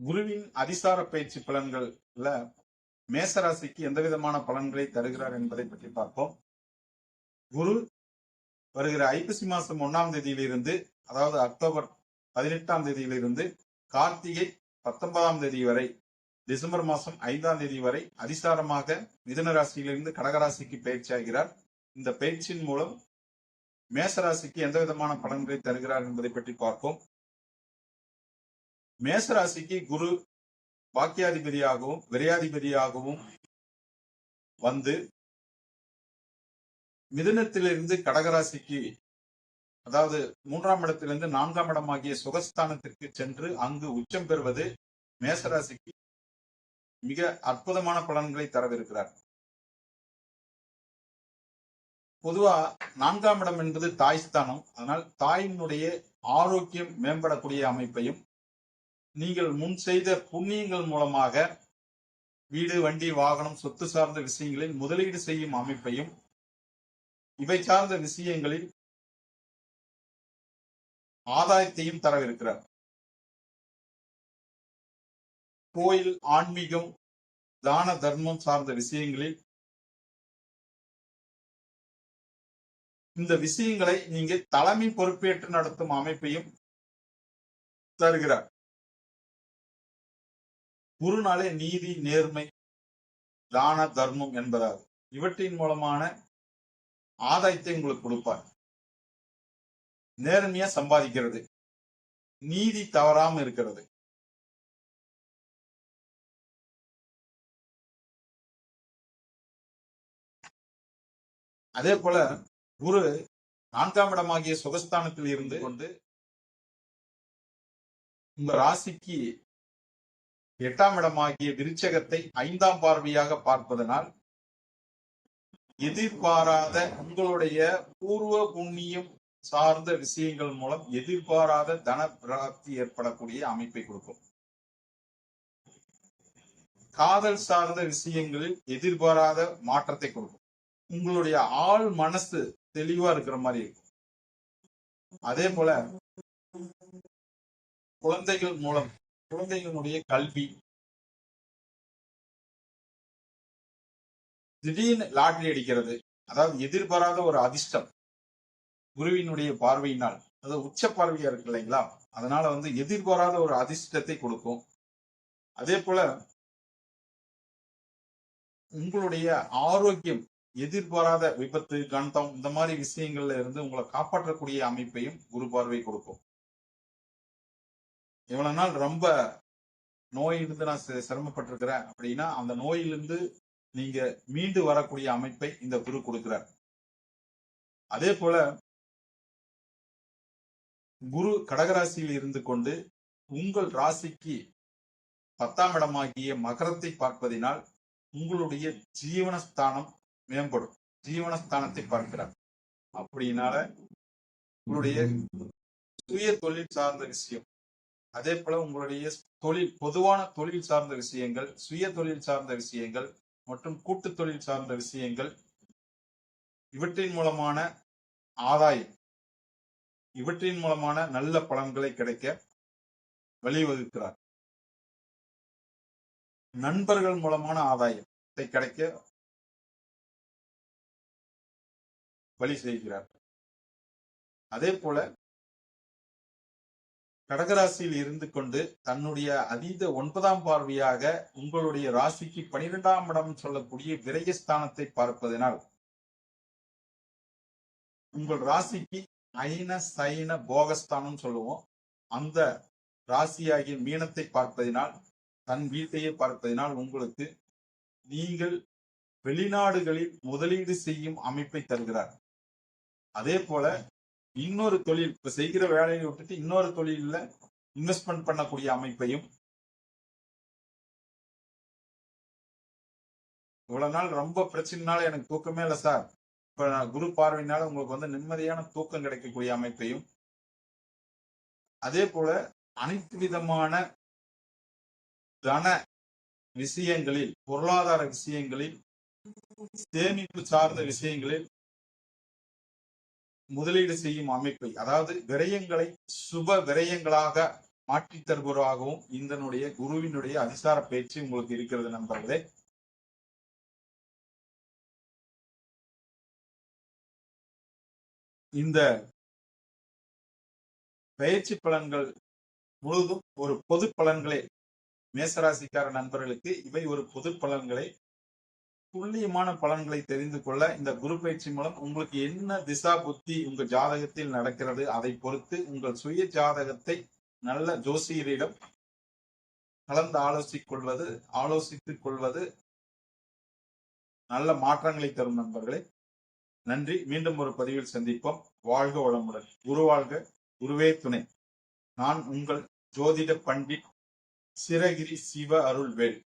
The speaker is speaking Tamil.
குருவின் அதிசார பயிற்சி பலன்கள்ல மேசராசிக்கு எந்த விதமான பலன்களை தருகிறார் என்பதை பற்றி பார்ப்போம். குரு வருகிற ஐப்பசி மாசம் ஒன்னாம் தேதியிலிருந்து அதாவது அக்டோபர் பதினெட்டாம் தேதியிலிருந்து கார்த்திகை பத்தொன்பதாம் தேதி வரை டிசம்பர் மாசம் ஐந்தாம் தேதி வரை அதிசாரமாக மிதுன ராசியிலிருந்து கடகராசிக்கு பயிற்சி ஆகிறார். இந்த பயிற்சியின் மூலம் மேசராசிக்கு எந்த விதமான பலன்களை தருகிறார் என்பதை பற்றி பார்ப்போம். மேசராசிக்கு குரு பாக்கியாதிபதியாகவும் விரையாதிபதியாகவும் வந்து மிதுனத்திலிருந்து கடகராசிக்கு அதாவது மூன்றாம் இடத்திலிருந்து நான்காம் இடமாகிய சுகஸ்தானத்திற்கு சென்று அங்கு உச்சம் பெறுவது மேசராசிக்கு மிக அற்புதமான பலன்களை தரவிருக்கிறார். பொதுவா நான்காம் இடம் என்பது தாய் ஸ்தானம். அதனால் தாயினுடைய ஆரோக்கியம் மேம்படக்கூடிய அமைப்பையும் நீங்கள் முன் செய்த புண்ணியங்கள் மூலமாக வீடு வண்டி வாகனம் சொத்து சார்ந்த விஷயங்களில் முதலீடு செய்யும் அமைப்பையும் இவை சார்ந்த விஷயங்களில் ஆதாயத்தையும் தரவிருக்கிறார். கோயில் ஆன்மீகம் தான தர்மம் சார்ந்த விஷயங்களில் இந்த விஷயங்களை நீங்க தலைமை பொறுப்பேற்று நடத்தும் அமைப்பையும் தருகிறார். குருநாளே நீதி நேர்மை தான தர்மம் என்பதாகும். இவற்றின் மூலமான ஆதாயத்தை உங்களுக்கு கொடுப்பார். நேர்மையா சம்பாதிக்கிறது. நீதி தவறாம இருக்கிறது. அதே போல குரு நான்காம் இடமாகிய சுகஸ்தானத்தில் இருந்து கொண்டு உங்க ராசிக்கு எட்டாம் இடமாகிய விருச்சகத்தை ஐந்தாம் பார்வையாக பார்ப்பதனால் எதிர்பாராத உங்களுடைய பூர்வ புண்ணியம் சார்ந்த விஷயங்கள் மூலம் எதிர்பாராத தன பிராப்தி ஏற்படக்கூடிய அமைப்பை கொடுக்கும். காதல் சார்ந்த விஷயங்களில் எதிர்பாராத மாற்றத்தை கொடுக்கும். உங்களுடைய ஆள் மனசு தெளிவா இருக்கிற மாதிரி இருக்கும். அதே போல குழந்தைகள் மூலம் குழந்தைகளுடைய கல்வி. திடீர்னு லாட்டரி அடிக்கிறது. அதாவது எதிர்பாராத ஒரு அதிர்ஷ்டம். குருவினுடைய பார்வையினால். அது உச்ச பார்வையா இருக்கு இல்லைங்களா? அதனால வந்து எதிர்பாராத ஒரு அதிர்ஷ்டத்தை கொடுக்கும். அதே போல உங்களுடைய ஆரோக்கியம் எதிர்பாராத விபத்து கண்டம் இந்த மாதிரி விஷயங்கள்ல இருந்து உங்களை காப்பாற்றக்கூடிய அமைப்பையும் குரு பார்வை கொடுக்கும். இவ்வளவு நாள் ரொம்ப நோயிலிருந்து நான் சிரமப்பட்டிருக்கிறேன் அப்படின்னா அந்த நோயிலிருந்து நீங்க மீண்டு வரக்கூடிய அமைப்பை இந்த குரு கொடுக்கிறார். அதே போல குரு கடகராசியில் இருந்து கொண்டு உங்கள் ராசிக்கு பத்தாம் இடமாகிய மகரத்தை பார்ப்பதினால் உங்களுடைய ஜீவனஸ்தானம் மேம்படும். ஜீவனஸ்தானத்தை பார்க்கிறார். அப்படினால உங்களுடைய சுய தொழில் சார்ந்த விஷயம் அதே போல உங்களுடைய தொழில் பொதுவான தொழில் சார்ந்த விஷயங்கள் சுய தொழில் சார்ந்த விஷயங்கள் மற்றும் கூட்டு தொழில் சார்ந்த விஷயங்கள் இவற்றின் மூலமான ஆதாயம் இவற்றின் மூலமான நல்ல பலன்களை கிடைக்க வழிவகுக்கிறார். நண்பர்கள் மூலமான ஆதாயத்தை கிடைக்க வழி செய்கிறார். அதே போல கடகராசியில் இருந்து கொண்டு தன்னுடைய அதீத ஒன்பதாம் பார்வையாக உங்களுடைய ராசிக்கு பனிரெண்டாம் இடம் சொல்லக்கூடிய விரயஸ்தானத்தை பார்ப்பதனால் உங்கள் ராசிக்கு ஐன சைன போகஸ்தானம் சொல்லுவோம். அந்த ராசியாகிய மீனத்தை பார்ப்பதினால் தன் வீட்டையே பார்ப்பதினால் உங்களுக்கு நீங்கள் வெளிநாடுகளில் முதலீடு செய்யும் அமைப்பை தருகிறார். அதே போல இன்னொரு தொழில் இப்ப செய்கிற வேலையை விட்டுட்டு இன்னொரு தொழில்ல இன்வெஸ்ட்மெண்ட் பண்ணக்கூடிய அமைப்பையும் இவ்வளவு நாள் ரொம்ப பிரச்சனைனால எனக்கு தூக்கமே இல்லை சார். இப்ப நான் குரு பார்வையினால உங்களுக்கு வந்து நிம்மதியான தூக்கம் கிடைக்கக்கூடிய அமைப்பையும் அதே போல அனைத்து விதமான தன விஷயங்களில் பொருளாதார விஷயங்களில் சேமிப்பு சார்ந்த விஷயங்களில் முதலீடு செய்யும் அமைப்பை அதாவது விரயங்களை சுப விரயங்களாக மாற்றித் தருபவராகவும் இந்தனுடைய குருவினுடைய அதிசார பயிற்சி உங்களுக்கு இருக்கிறது நண்பர்களே. இந்த பயிற்சி பலன்கள் முழுதும் ஒரு பொது பலன்களே மேசராசிக்கார நண்பர்களுக்கு இவை ஒரு பொது பலன்களை துல்லியமான பலன்களை தெரிந்து கொள்ள இந்த குரு பயிற்சி மூலம் உங்களுக்கு என்ன திசா புத்தி உங்க ஜாதகத்தில் நடக்கிறது அதை பொறுத்து உங்கள் சுய ஜாதகத்தை நல்ல ஜோசியரிடம் கலந்து ஆலோசிக் கொள்வது ஆலோசித்துக் கொள்வது நல்ல மாற்றங்களை தரும் நண்பர்களே. நன்றி. மீண்டும் ஒரு பதிவில் சந்திப்போம். வாழ்க வளமுடன். குரு வாழ்க. குருவே துணை. நான் உங்கள் ஜோதிட பண்டிட் சிரகிரி சிவ அருள்வேல்.